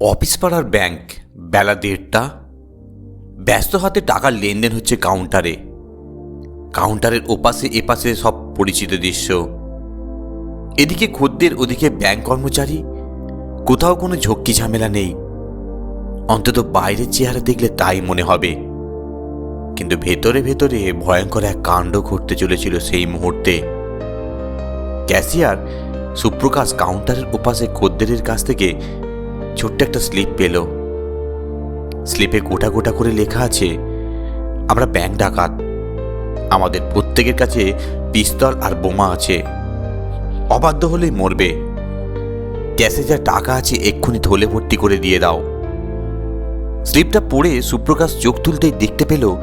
Office পাড়ার bank, বেলা দেড়টা। ব্যস্ত হাতে টাকার লেনদেন হচ্ছে কাউন্টারে। কাউন্টারের ওপাশে এপাশে সব পরিচিত দৃশ্য। এদিকে খদ্দের, ওদিকে ব্যাংক কর্মচারী। কোথাও কোনো ঝক্কি ঝামেলা নেই। অন্তত বাইরের চেহারা দেখলে তাই মনে হবে। কিন্তু ভেতরে ভেতরে ভয়ঙ্কর এক কাণ্ড ঘটতে চলেছিল সেই মুহূর্তে। ক্যাশিয়ার সুপ্রকাশ কাউন্টারের ওপাশে খদ্দেরের কাছ থেকে ছোট্ট একটা স্লিপ পেল। স্লিপে গোটা গোটা করে লেখা আছে, আমরা ব্যাংক ডাকাত। আমাদের প্রত্যেকের কাছে পিস্তল আর বোমা আছে। অবাধ্য হলেই মরবে। ক্যাশে যা টাকা আছে এক্ষুনি থলে ভর্তি করে দিয়ে দাও। স্লিপটা পড়ে সুপ্রকাশ চোখ তুলতেই দেখতে পেল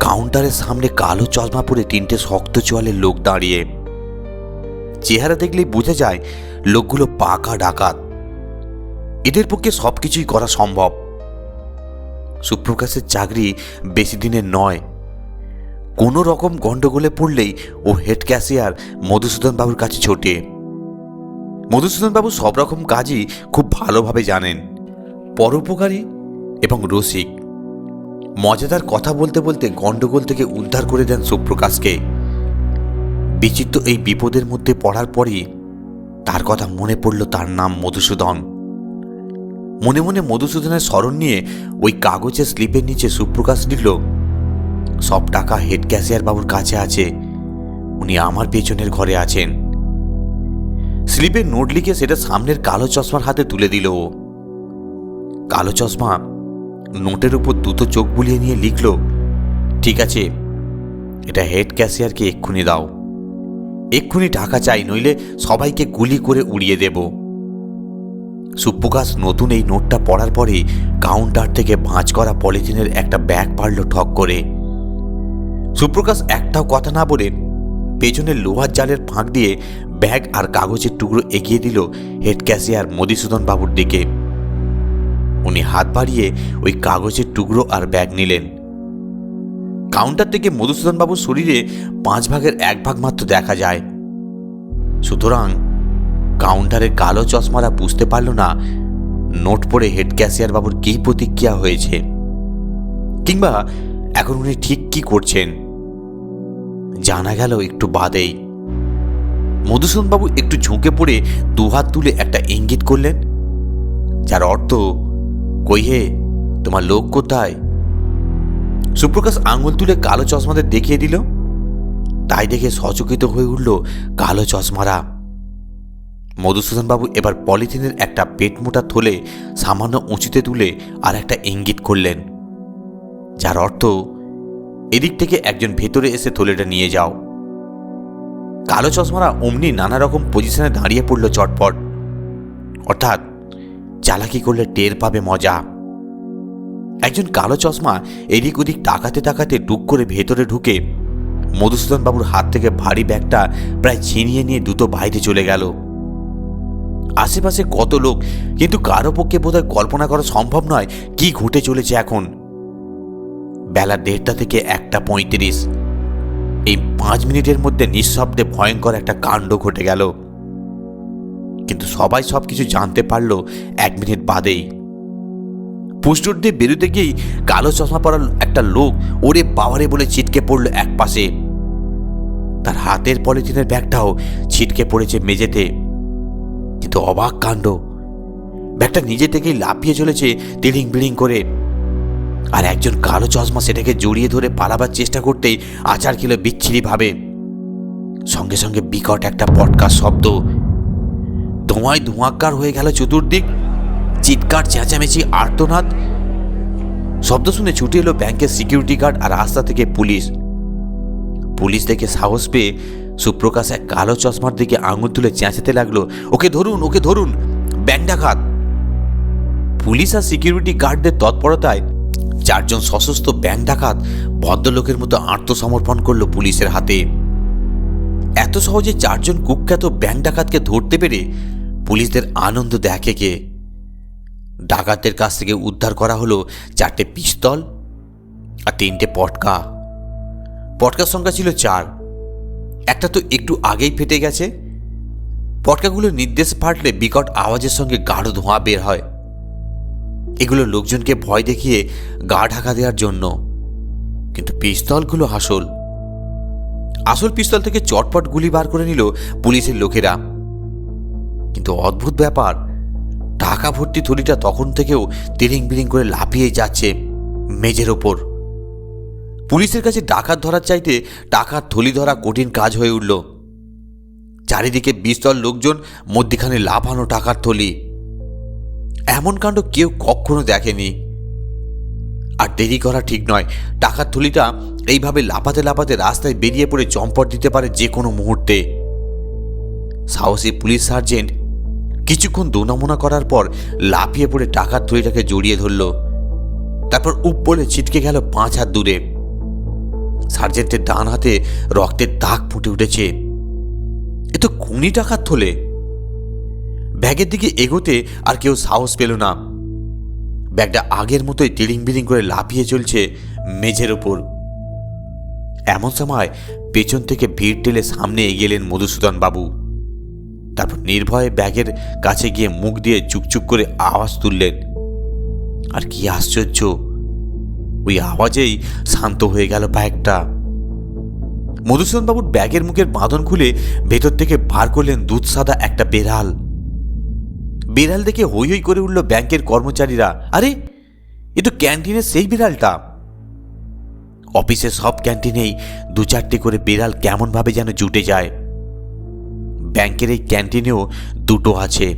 কাউন্টারের সামনে কালো চশমা পরে তিনটে শক্ত চোয়ালের লোক দাঁড়িয়ে। চেহারা দেখলেই বোঝা যায়, লোকগুলো পাকা ডাকাত। এদের পক্ষে সব কিছুই করা সম্ভব। সুপ্রকাশের চাকরি বেশি দিনের নয়। কোনো রকম গন্ডগোলে পড়লেই ও হেড ক্যাশিয়ার মধুসূদন বাবুর কাছে ছোটে। মধুসূদন বাবু সব রকম কাজই খুব ভালোভাবে জানেন। পরোপকারী এবং রসিক। মজাদার কথা বলতে বলতে গন্ডগোল থেকে উদ্ধার করে দেন সুপ্রকাশকে। বিচিত্র এই বিপদের মধ্যে পড়ার পরই তার কথা মনে পড়ল তার নাম মধুসূদন। মনে মনে মধুসূদনের স্মরণ নিয়ে ওই কাগজের স্লিপের নিচে সুপ্রকাশ লিখল সব টাকা হেড ক্যাশিয়ার বাবুর কাছে আছে, উনি আমার পেছনের ঘরে আছেন। স্লিপের নোট লিখে সেটা সামনের কালো চশমার হাতে তুলে দিল ও। কালো চশমা নোটের উপর দুটো চোখ বুলিয়ে নিয়ে লিখল, ঠিক আছে, এটা হেড ক্যাশিয়ারকে এক্ষুনি দাও। এক্ষুনি টাকা চাই, নইলে সবাইকে গুলি করে উড়িয়ে দেব। সুপ্রকাশ নতুন এই নোটটা পড়ার পরে কাউন্টার থেকে ভাঁজ করা পলিথিনের একটা ব্যাগ পারল ঠক করে। সুপ্রকাশ একটাও কথা না বলে পেছনের লোহার জালের ফাঁক দিয়ে ব্যাগ আর কাগজের টুকরো এগিয়ে দিল হেড ক্যাশিয়ার মধুসূদন বাবুর দিকে। উনি হাত বাড়িয়ে ওই কাগজের টুকরো আর ব্যাগ নিলেন। কাউন্টার থেকে মধুসূদন বাবুর শরীরে পাঁচ ভাগের এক ভাগ মাত্র দেখা যায়। সুতরাং কাউন্টারের কালো চশমারা বুঝতে পারল না, নোট পড়ে হেড ক্যাশিয়ার বাবুর কী প্রতিক্রিয়া হয়েছে। কিংবা এখন উনি ঠিক কি করছেন? জানা গেল একটু বাদেই। মধুসূদন বাবু একটু ঝুঁকে পড়ে দুহাত তুলে একটা ইঙ্গিত করলেন, যার অর্থ, কই হে, তোমার লোক কোথায়? সুপ্রকাশ আঙুল তুলে কালো চশমাদের দেখিয়ে দিল। তাই দেখে সচকিত হয়ে উঠল কালো চশমারা। মধুসূদন বাবু এবার পলিথিনের একটা পেট মোটা থলে সামান্য উঁচুতে তুলে আর একটা ইঙ্গিত করলেন, যার অর্থ, এদিক থেকে একজন ভেতরে এসে থলেটা নিয়ে যাও। কালো চশমারা অমনি নানা রকম পজিশনে দাঁড়িয়ে পড়ল চটপট। অর্থাৎ, চালাকি করলে টের পাবে মজা। একজন কালো চশমা এদিক ওদিক তাকাতে তাকাতে টুক করে ভেতরে ঢুকে মধুসূদন বাবুর হাত থেকে ভারী ব্যাগটা প্রায় ছিনিয়ে নিয়ে দ্রুত বাইরে চলে গেল। আশেপাশে কত লোক, কিন্তু কারও পক্ষে বোধহয় কল্পনা করা সম্ভব নয় কি ঘটে চলেছে এখন। বেলা দেড়টা থেকে একটা পঁয়ত্রিশ। এই পাঁচ মিনিটের মধ্যে নিঃশব্দে ভয়ঙ্কর একটা কাণ্ড ঘটে গেল। কিন্তু সবাই সব কিছু জানতে পারল এক মিনিট বাদেই। পুষ্টুর দিয়ে বেরোতে গিয়েই কালো চশমা পরা একটা লোক ওরে পাওয়ারে বলে ছিটকে পড়ল এক পাশে তার হাতের পলিথিনের ব্যাগটাও ছিটকে পড়েছে মেঝেতে। কিন্তু অবাক কাণ্ড। ব্যাগটা নিজে থেকেই লাফিয়ে চলেছে তিড়িং বিড়িং করে। আর একজন কালো চশমা সেটাকে জড়িয়ে ধরে পালাবার চেষ্টা করতেই আচার কিলো বিচ্ছিরি ভাবে সঙ্গে সঙ্গে বিকট একটা পটকার শব্দ। ধোঁয়ায় ধোঁয়াক্কার হয়ে গেল চতুর্দিক। চিৎকার, চেঁচামেচি, আর্তনাদ। শব্দ শুনে ছুটে এলো ব্যাংকের সিকিউরিটি গার্ড আর রাস্তা থেকে পুলিশ। পুলিশ দেখে সাহস পেয়ে সুপ্রকাশ এক কালো চশমার দিকে আঙুল তুলে চেঁচাতে লাগল, ওকে ধরুন ওকে ধরুন, ব্যাংক ডাকাত! পুলিশ আর সিকিউরিটি গার্ডদের তৎপরতায় চারজন সশস্ত্র ব্যাংক ডাকাত ভদ্রলোকের মতো আত্মসমর্পণ করল পুলিশের হাতে। এত সহজে চারজন কুখ্যাত ব্যাংক ডাকাতকে ধরতে পেরে পুলিশদের আনন্দ দেখে কে ডাকাতদের কাছ থেকে উদ্ধার করা হলো চারটে পিস্তল আর তিনটে পটকা। পটকার সংখ্যা ছিল চার। একটা তো একটু আগেই ফেটে গেছে। পটকাগুলো নির্দেশ ফাটলে বিকট আওয়াজের সঙ্গে গাঢ় ধোঁয়া বের হয়। এগুলো লোকজনকে ভয় দেখিয়ে গা ঢাকা দেওয়ার জন্য। কিন্তু পিস্তলগুলো আসল আসল পিস্তল থেকে চটপট গুলি বার করে নিল পুলিশের লোকেরা। কিন্তু অদ্ভুত ব্যাপার টাকা ভর্তি থলিটা তখন থেকেও তিরিং বিরিং করে লাফিয়ে যাচ্ছে মেজের ওপর। পুলিশের কাছে ডাকাত ধরার চাইতে টাকার থলি ধরা কঠিন কাজ হয়ে উঠল। চারিদিকে বিস্তর লোকজন, মধ্যিখানে লাফানো টাকার থলি। এমন কাণ্ড কেউ কখনো দেখেনি। আর দেরি করা ঠিক নয়। টাকার থলিটা এইভাবে লাফাতে লাফাতে রাস্তায় বেরিয়ে পড়ে চম্পট দিতে পারে যে কোনো মুহূর্তে। সাহসী পুলিশ সার্জেন্ট কিছুক্ষণ দোনামোনা করার পর লাফিয়ে পড়ে টাকার থলিটাকে জড়িয়ে ধরল। তারপর উপ বলে ছিটকে গেল পাঁচ হাত দূরে। সার্জেন্টের ডান হাতে রক্তের দাগ ফুটে উঠেছে। এ তো খুনি টাকার থলে ব্যাগের দিকে এগোতে আর কেউ সাহস পেল না। ব্যাগটা আগের মতোই তিড়িং বিড়িং করে লাফিয়ে চলছে মেঝের ওপর। এমন সময় পেছন থেকে ভিড় টেলে সামনে এগিয়ে এলেন মধুসূদন বাবু। তারপর নির্ভয়ে ব্যাগের কাছে গিয়ে মুখ দিয়ে চুকচুক করে আওয়াজ তুললেন। আর কি আশ্চর্য ওই আওয়াজেই শান্ত হয়ে গেল ব্যাগটা। মধুসূদন বাবুর ব্যাগের মুখের বাঁধন খুলে ভেতর থেকে বার করলেন দুধ সাদা একটা বেড়াল। বিড়াল দেখে হই হই করে উঠল ব্যাংকের কর্মচারীরা। আরে, এ তো ক্যান্টিনের সেই বিড়ালটা। অফিসের সব ক্যান্টিনেই দু চারটে করে বিড়াল কেমনভাবে যেন জুটে যায়। ব্যাংকের এই ক্যান্টিনেও দুটো আছে।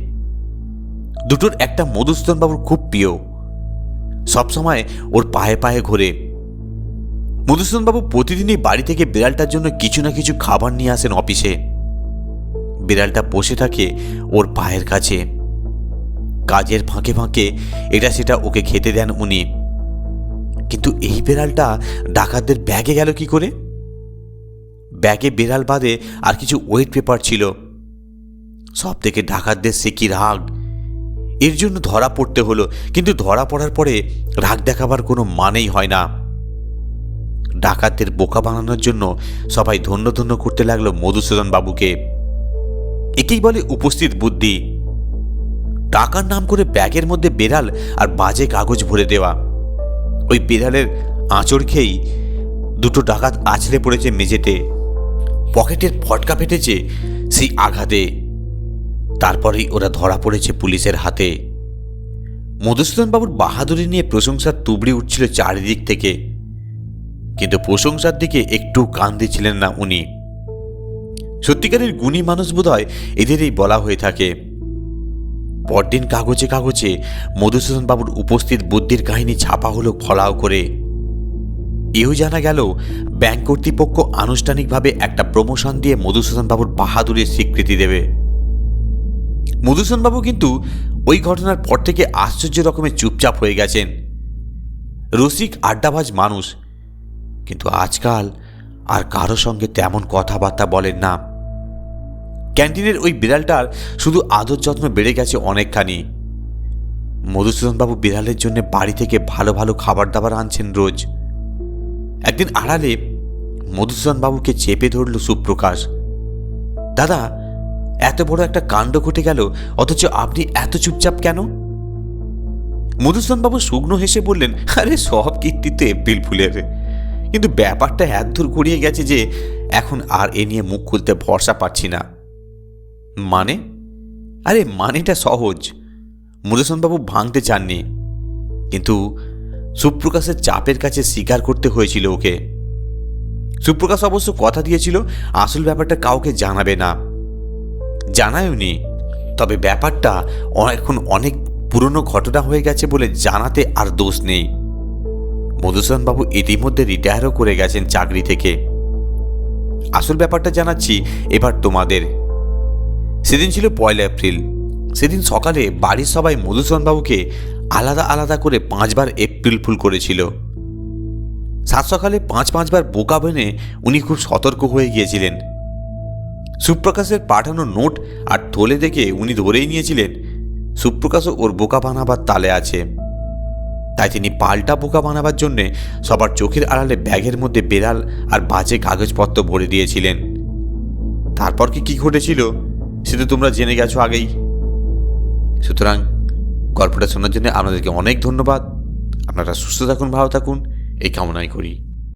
দুটোর একটা মধুসূদন বাবুর খুব প্রিয়। সবসময় ওর পায়ে পায়ে ঘোরে। মধুসূদন বাবু প্রতিদিনই বাড়ি থেকে বিড়ালটার জন্য কিছু না কিছু খাবার নিয়ে আসেন অফিসে। বিড়ালটা বসে থাকে ওর পায়ের কাছে। কাজের ফাঁকে ফাঁকে এটা সেটা ওকে খেতে দেন উনি। কিন্তু এই বেড়ালটা ডাকাতদের ব্যাগে গেল কি করে? ব্যাগে বেড়াল বাদে আর কিছু ওয়েট পেপার ছিল। সব থেকে ডাকাতদের সে কি রাগ? এর জন্য ধরা পড়তে হলো, কিন্তু ধরা পড়ার পরে রাগ দেখাবার কোনো মানেই হয় না। ডাকাতদের বোকা বানানোর জন্য সবাই ধন্য ধন্য করতে লাগল মধুসূদন বাবুকে। একেই বলে উপস্থিত বুদ্ধি। টাকার নাম করে ব্যাগের মধ্যে বেড়াল আর বাজে কাগজ ভরে দেওয়া। ওই বেড়ালের আঁচড় খেয়েই দুটো ডাকাত আছড়ে পড়েছে মেঝেতে। পকেটের ফটকা ফেটেছে সেই আঘাতে। তারপরেই ওরা ধরা পড়েছে পুলিশের হাতে। মধুসূদন বাবুর বাহাদুরি নিয়ে প্রশংসার তুবড়ি উঠছিল চারিদিক থেকে। কিন্তু প্রশংসার দিকে একটু কান দিচ্ছিলেন না উনি। সত্যিকারের গুণী মানুষ বোধহয় এদেরই বলা হয়ে থাকে। পরদিন কাগজে কাগজে মধুসূদন বাবুর উপস্থিত বুদ্ধির কাহিনী ছাপা হলো ফলাও করে। এও জানা গেল, ব্যাংক কর্তৃপক্ষ আনুষ্ঠানিকভাবে একটা প্রমোশন দিয়ে মধুসূদন বাবুর বাহাদুরের স্বীকৃতি দেবে। মধুসূদন বাবু কিন্তু ওই ঘটনার পর থেকে আশ্চর্য রকমের চুপচাপ হয়ে গেছেন। রসিক আড্ডাবাজ মানুষ, কিন্তু আজকাল আর কারও সঙ্গে তেমন কথাবার্তা বলেন না। ক্যান্টিনের ওই বিড়ালটার শুধু আদর যত্ন বেড়ে গেছে অনেকখানি। মধুসূদনবাবু বিড়ালের জন্য বাড়ি থেকে ভালো ভালো খাবার দাবার আনছেন রোজ। একদিন আড়ালে মধুসূদনবাবুকে চেপে ধরল সুপ্রকাশ। দাদা এত বড় একটা কাণ্ড ঘটে গেল, অথচ আপনি এত চুপচাপ কেন? মধুসূদনবাবু শুকনো হেসে বললেন, আরে, সব কীর্তিত্ব এপ্রিল ফুলের। কিন্তু ব্যাপারটা এত দূর গড়িয়ে গেছে যে, এখন আর এ নিয়ে মুখ খুলতে ভরসা পাচ্ছি না। মানে? আরে, মানেটা সহজ। মধুসূদনবাবু ভাঙতে চাননি। কিন্তু সুপ্রকাশের চাপের কাছে স্বীকার করতে হয়েছিল ওকে। সুপ্রকাশ অবশ্য কথা দিয়েছিল, আসল ব্যাপারটা কাউকে জানাবে না। জানায়নি। তবে ব্যাপারটা এখন অনেক পুরনো ঘটনা হয়ে গেছে বলে জানাতে আর দোষ নেই। মধুসূদনবাবু ইতিমধ্যে রিটায়ারও করে গেছেন চাকরি থেকে। আসল ব্যাপারটা জানাচ্ছি এবার তোমাদের। সেদিন ছিল পয়লা এপ্রিল। সেদিন সকালে বাড়ির সবাই মধুসূদনবাবুকে আলাদা আলাদা করে পাঁচবার এপ্রিল ফুল করেছিল। সাত সকালে পাঁচ পাঁচবার বোকা বেনে উনি খুব সতর্ক হয়ে গিয়েছিলেন। সুপ্রকাশের পাঠানো নোট আর থলে দেখে উনি ধরেই নিয়েছিলেন। সুপ্রকাশও ওর বোকা বানাবার তালে আছে। তাই তিনি পাল্টা বোকা বানাবার জন্যে সবার চোখের আড়ালে ব্যাগের মধ্যে বেড়াল আর বাজে কাগজপত্র ভরে দিয়েছিলেন। তারপর কি কি ঘটেছিল, সে তো তোমরা জেনে গেছো আগেই। সুতরাং গল্পটা শোনার জন্য আপনাদেরকে অনেক ধন্যবাদ। আপনারা সুস্থ থাকুন, ভালো থাকুন। এই কামনাই করি।